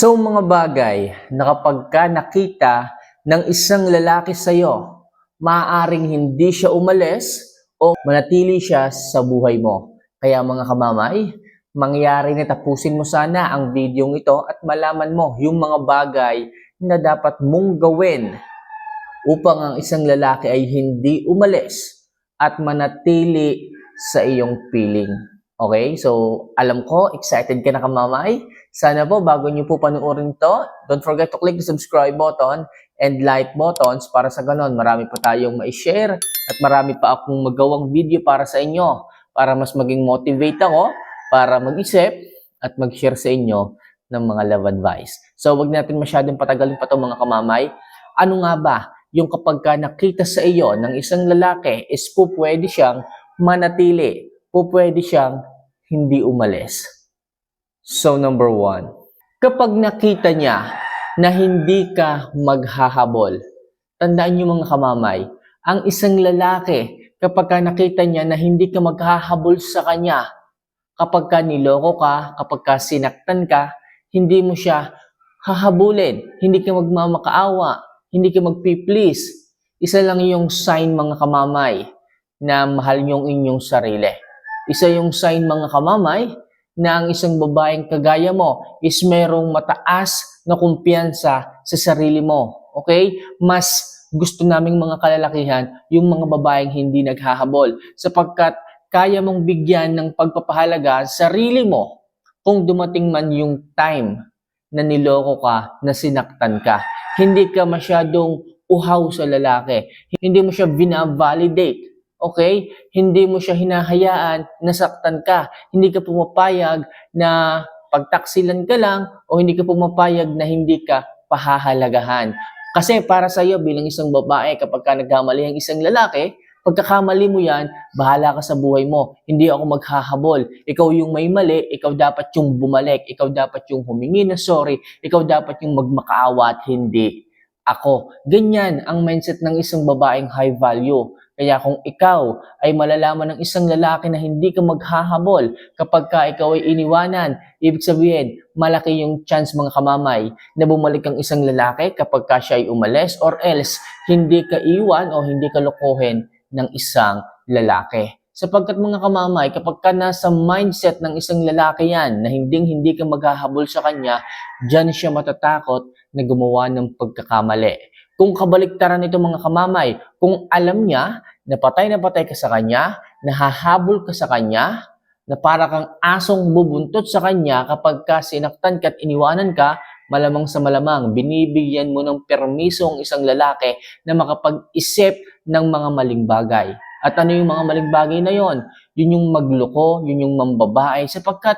So mga bagay na kapag ka nakita ng isang lalaki sa iyo, maaaring hindi siya umalis o manatili siya sa buhay mo. Kaya mga kamamay, mangyari na tapusin mo sana ang videong ito at malaman mo yung mga bagay na dapat mong gawin upang ang isang lalaki ay hindi umalis at manatili sa iyong piling. Okay? So, alam ko, excited ka na kamamay. Sana po, bago nyo po panuorin to, don't forget to click the subscribe button and like buttons para sa ganon, marami pa tayong ma-share at marami pa akong magawang video para sa inyo para mas maging motivate ako para mag-isip at mag-share sa inyo ng mga love advice. So, wag natin masyadong patagalin pa to mga kamamay. Ano nga ba yung kapag ka nakita sa iyo ng isang lalaki is po pwede siyang manatili, po pwede siyang hindi umalis. So number one, kapag nakita niya na hindi ka maghahabol, tandaan niyo mga kamamay, ang isang lalaki, kapag ka nakita niya na hindi ka maghahabol sa kanya, kapag ka niloko ka, kapag ka sinaktan ka, hindi mo siya hahabulin, hindi ka magmamakaawa, hindi ka magpi-please. Isa lang yung sign mga kamamay na mahal niyong inyong sarili. Isa yung sign mga kamamay na ang isang babaeng kagaya mo is merong mataas na kumpiyansa sa sarili mo. Okay? Mas gusto naming mga kalalakihan yung mga babaeng hindi naghahabol sapagkat kaya mong bigyan ng pagpapahalaga sa sarili mo kung dumating man yung time na niloko ka, na sinaktan ka. Hindi ka masyadong uhaw sa lalaki. Hindi mo siya binavalidate. Okay? Hindi mo siya hinahayaan na saktan ka. Hindi ka pumapayag na pagtaksilan ka lang o hindi ka pumapayag na hindi ka pahahalagahan. Kasi para sa iyo bilang isang babae, kapag ka nagkamali ang isang lalaki, pagkakamali mo yan, bahala ka sa buhay mo. Hindi ako maghahabol. Ikaw yung may mali, ikaw dapat yung bumalik, ikaw dapat yung humingi na sorry, ikaw dapat yung magmakaawa at hindi ako. Ganyan ang mindset ng isang babaeng high value. Kaya kung ikaw ay malalaman ng isang lalaki na hindi ka maghahabol kapag ka ikaw ay iniwanan, ibig sabihin, malaki yung chance mga kamamay na bumalik ang isang lalaki kapag ka siya ay umalis or else hindi ka iwan o hindi ka lokohin ng isang lalaki. Sapagkat mga kamamay, kapag ka nasa mindset ng isang lalaki yan na hindi hindi ka maghahabol sa kanya, dyan siya matatakot na gumawa ng pagkakamali. Kung kabaliktaran nito mga kamamay, kung alam niya na patay na patay ka sa kanya, nahahabol ka sa kanya, na para kang asong bubuntot sa kanya kapag ka sinaktan ka at iniwanan ka, malamang sa malamang, binibigyan mo ng permiso ang isang lalaki na makapag-isip ng mga maling bagay. At ano yung mga maling bagay na yon? Yun yung magloko, yun yung mambabae, sapagkat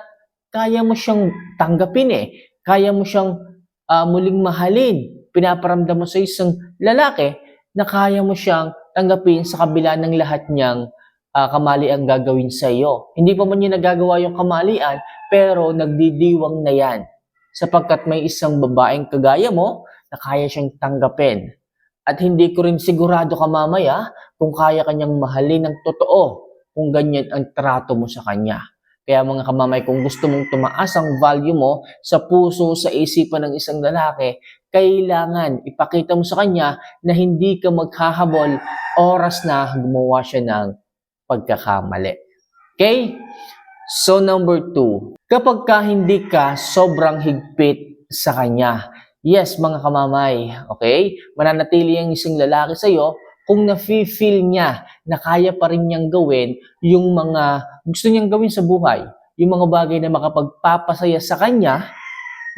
kaya mo siyang tanggapin eh. Kaya mo siyang ah, muling mahalin. Pinaparamdam mo sa isang lalaki na kaya mo siyang tanggapin sa kabila ng lahat niyang ah, kamali ang gagawin sa iyo. Hindi pa man niya nagagawa yung kamalian, pero nagdidiwang na yan. Sapagkat may isang babaeng kagaya mo na kaya siyang tanggapin. At hindi ko rin sigurado ka mamaya kung kaya kanyang mahalin ng totoo kung ganyan ang trato mo sa kanya. Kaya mga kamamay, kung gusto mong tumaas ang value mo sa puso, sa isipan ng isang lalaki, kailangan ipakita mo sa kanya na hindi ka maghahabol oras na gumawa siya ng pagkakamali. Okay? So number two, kapag ka hindi ka sobrang higpit sa kanya, yes mga kamamay, okay? Mananatili ang isang lalaki sa iyo kung nafe-feel niya na kaya pa rin niyang gawin yung mga gusto niyang gawin sa buhay, yung mga bagay na makapagpapasaya sa kanya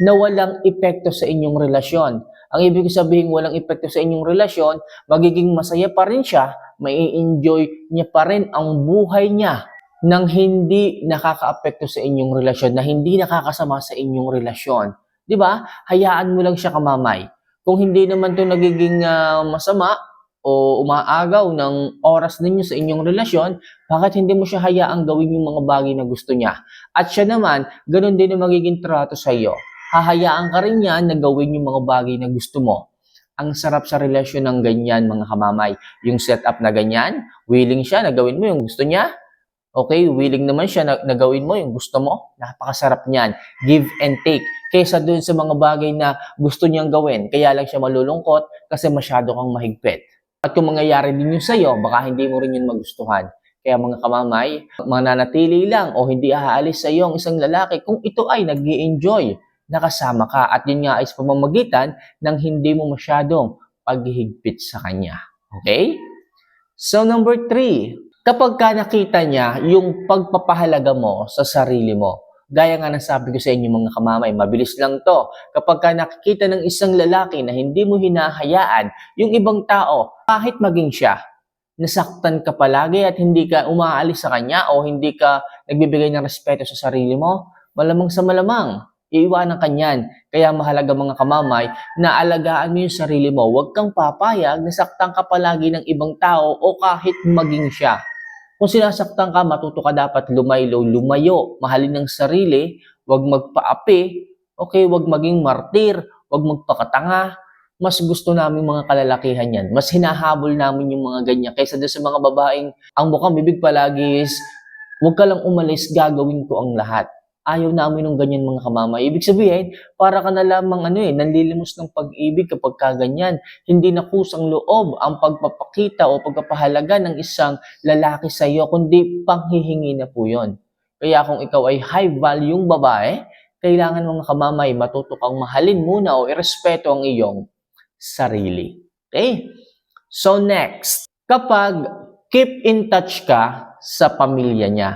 na walang epekto sa inyong relasyon. Ang ibig sabihin walang epekto sa inyong relasyon, magiging masaya pa rin siya, mai enjoy niya pa rin ang buhay niya nang hindi nakakaapekto sa inyong relasyon, na hindi nakakasama sa inyong relasyon. 'Di ba? Hayaan mo lang siya kamamay. Kung hindi naman 'to nagiging ah, masama o umaagaw ng oras ninyo sa inyong relasyon, bakit hindi mo siya hayaang gawin yung mga bagay na gusto niya? At siya naman, ganun din ang magiging trato sa iyo. Hahayaan ka rin niya na gawin yung mga bagay na gusto mo. Ang sarap sa relasyon ng ganyan, mga kamamay. Yung setup na ganyan, willing siya na gawin mo yung gusto niya. Okay, willing naman siya na, na gawin mo yung gusto mo. Napakasarap niyan. Give and take. Kaysa dun sa mga bagay na gusto niyang gawin, kaya lang siya malulungkot kasi masyado kang mahigpit. At kung mangyayari din yun sa'yo, baka hindi mo rin yun magustuhan. Kaya mga kamamay, mananatili lang o hindi aalis sa iyo ang isang lalaki kung ito ay nag enjoy nakasama ka. At yun nga sa pamamagitan ng hindi mo masyadong paghihigpit sa kanya. Okay? So number three, kapag ka nakita niya yung pagpapahalaga mo sa sarili mo, gaya nga ng sabi ko sa inyo mga kamamay, mabilis lang to. Kapag ka nakikita ng isang lalaki na hindi mo hinahayaan yung ibang tao, kahit maging siya, nasaktan ka palagi at hindi ka umaalis sa kanya o hindi ka nagbibigay ng respeto sa sarili mo, malamang sa malamang, iiwanan ka niyan. Kaya mahalaga mga kamamay na alagaan mo yung sarili mo. Huwag kang papayag na saktan ka palagi ng ibang tao o kahit maging siya. Kung sinasaktan ka, matuto ka dapat lumaylo, lumayo, mahalin ng sarili, huwag magpaapi, okay, huwag maging martir, huwag magpakatanga. Mas gusto namin mga kalalakihan yan. Mas hinahabol namin yung mga ganyan kaysa doon sa mga babaeng ang mukhang bibig palagi is, huwag ka lang umalis, gagawin ko ang lahat. Ayaw namin ng ganyan mga kamama. Ibig sabihin, para ka na lamang ano eh, nanlilimos ng pag-ibig kapag kaganyan. Hindi na kusang loob ang pagpapakita o pagpapahalaga ng isang lalaki sa iyo, kundi panghihingi na po yon. Kaya kung ikaw ay high value babae, kailangan mga kamamay matuto kang mahalin muna o irespeto ang iyong sarili. Okay? So next, kapag keep in touch ka sa pamilya niya,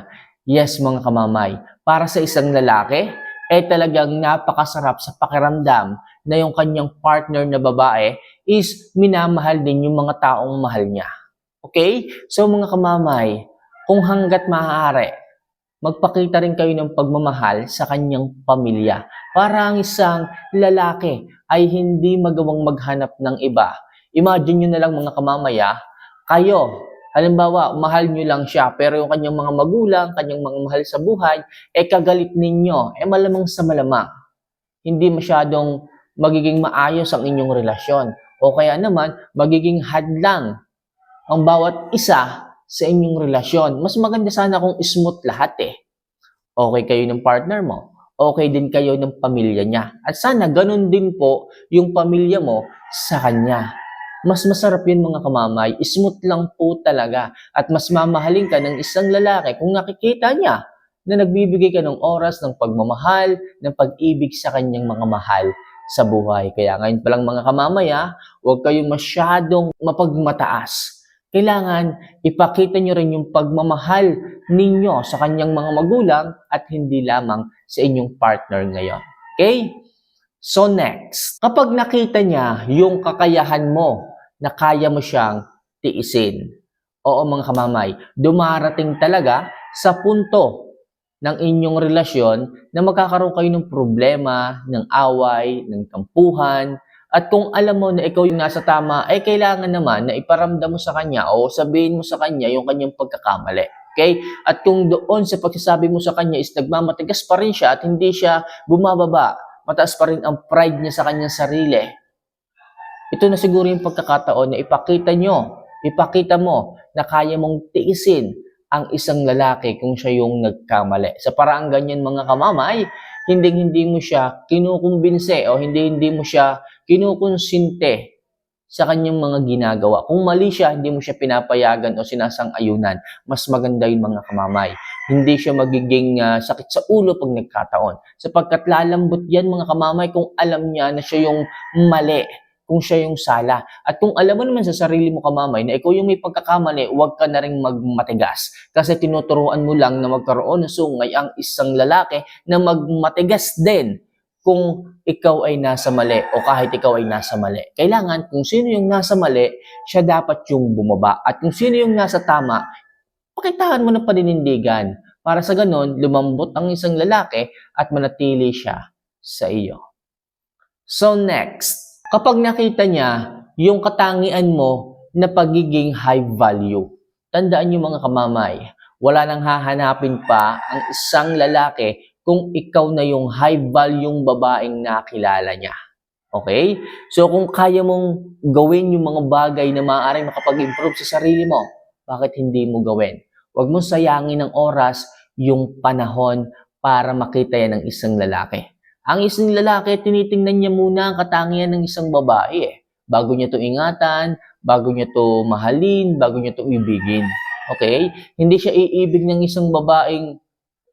yes mga kamamay, para sa isang lalaki, eh talagang napakasarap sa pakiramdam na yung kanyang partner na babae is minamahal din yung mga taong mahal niya. Okay? So mga kamamay, kung hanggat maaari, magpakita rin kayo ng pagmamahal sa kanyang pamilya para ang isang lalaki ay hindi magawang maghanap ng iba. Imagine nyo na lang mga kamamaya, kayo, halimbawa, mahal nyo lang siya, pero yung kanyang mga magulang, kanyang mga mahal sa buhay, eh kagalit ninyo, eh malamang sa malamang. Hindi masyadong magiging maayos ang inyong relasyon. O kaya naman, magiging hadlang ang bawat isa sa inyong relasyon. Mas maganda sana kung smooth lahat eh. Okay kayo ng partner mo. Okay din kayo ng pamilya niya. At sana ganun din po yung pamilya mo sa kanya. Mas masarap yun mga kamamay. Smooth lang po talaga. At mas mamahalin ka ng isang lalaki kung nakikita niya na nagbibigay ka ng oras ng pagmamahal, ng pag-ibig sa kanyang mga mahal sa buhay. Kaya ngayon pa lang mga kamamaya, huwag kayong masyadong mapagmataas. Kailangan ipakita nyo rin yung pagmamahal ninyo sa kanyang mga magulang at hindi lamang sa inyong partner ngayon. Okay? So next, kapag nakita niya yung kakayahan mo na kaya mo siyang tiisin, oo mga kamamay, dumarating talaga sa punto ng inyong relasyon na magkakaroon kayo ng problema, ng away, ng tampuhan, at kung alam mo na ikaw yung nasa tama, ay kailangan naman na iparamdam mo sa kanya o sabihin mo sa kanya yung kanyang pagkakamali. Okay? At kung doon sa pagsasabi mo sa kanya is nagmamatigas pa rin siya at hindi siya bumababa, mataas pa rin ang pride niya sa kanyang sarili. Ito na siguro yung pagkakataon na ipakita nyo, ipakita mo na kaya mong tiisin ang isang lalaki kung siya yung nagkamali. Sa paraang ganyan mga kamamay, hindi hindi mo siya kinukumbinse o hindi hindi mo siya kinukonsinte sa kanyang mga ginagawa. Kung mali siya, hindi mo siya pinapayagan o sinasang-ayunan. Mas maganda yung mga kamamay. Hindi siya magiging uh, sakit sa ulo pag nagkataon. Sapagkat lalambot yan mga kamamay kung alam niya na siya yung mali kung siya yung sala. At kung alam mo naman sa sarili mo kamamay na ikaw yung may pagkakamali, huwag ka na rin magmatigas. Kasi tinuturuan mo lang na magkaroon ng sungay ang isang lalaki na magmatigas din kung ikaw ay nasa mali o kahit ikaw ay nasa mali. Kailangan kung sino yung nasa mali, siya dapat yung bumaba. At kung sino yung nasa tama, pakitaan mo ng paninindigan para sa ganon lumambot ang isang lalaki at manatili siya sa iyo. So next, Kapag nakita niya yung katangian mo na pagiging high value, tandaan niyo mga kamamay, wala nang hahanapin pa ang isang lalaki kung ikaw na yung high value babaeng nakilala niya. Okay? So kung kaya mong gawin yung mga bagay na maaaring makapag-improve sa sarili mo, bakit hindi mo gawin? Huwag mong sayangin ng oras yung panahon para makita yan ng isang lalaki. Ang isang lalaki, tinitingnan niya muna ang katangian ng isang babae eh. Bago niya to ingatan, bago niya to mahalin, bago niya to ibigin. Okay? Hindi siya iibig ng isang babaeng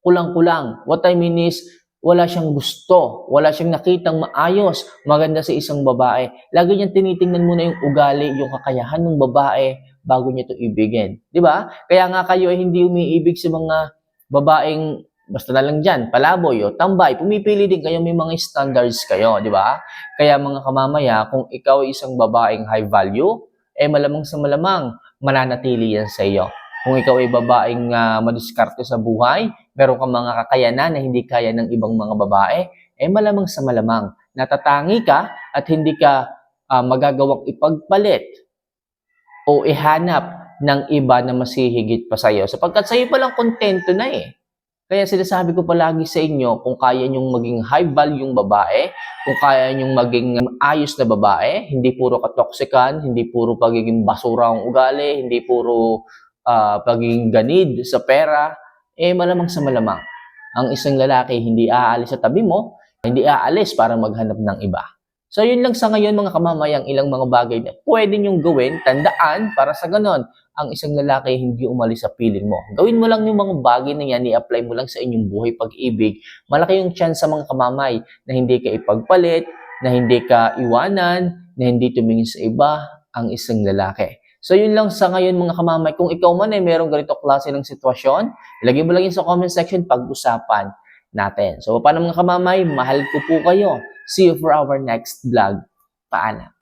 kulang-kulang. What I mean is, wala siyang gusto, wala siyang nakitang maayos, maganda sa isang babae. Lagi niyang tinitingnan muna yung ugali, yung kakayahan ng babae bago niya to ibigin. Di ba? Kaya nga kayo ay hindi umiibig sa mga babaeng basta na lang dyan, palaboy o tambay, pumipili din kayo, may mga standards kayo, di ba? Kaya mga kamamaya, kung ikaw ay isang babaeng high value, eh malamang sa malamang, mananatili yan sa iyo. Kung ikaw ay babaeng uh, madiskarte sa buhay, meron kang mga kakayanan na hindi kaya ng ibang mga babae, eh malamang sa malamang, natatangi ka at hindi ka uh, magagawang ipagpalit o ihanap ng iba na masihigit pa sa iyo. Sapagkat sa iyo palang kontento na eh. Kaya sinasabi ko palagi sa inyo, kung kaya nyong maging high value yung babae, kung kaya nyong maging ayos na babae, hindi puro katoksikan, hindi puro pagiging basura ang ugali, hindi puro uh, pagiging ganid sa pera, eh malamang sa malamang. Ang isang lalaki hindi aalis sa tabi mo, hindi aalis para maghanap ng iba. So yun lang sa ngayon mga kamamayang ilang mga bagay na pwede nyong gawin, tandaan para sa ganon, ang isang lalaki hindi umalis sa piling mo. Gawin mo lang yung mga bagay na yan, i-apply mo lang sa inyong buhay pag-ibig. Malaki yung chance sa mga kamamay na hindi ka ipagpalit, na hindi ka iwanan, na hindi tumingin sa iba ang isang lalaki. So yun lang sa ngayon mga kamamay. Kung ikaw man ay merong ganito klase ng sitwasyon, ilagay mo lang yun sa comment section pag-usapan natin. So paano mga kamamay, mahal ko po kayo. See you for our next vlog. Paalam.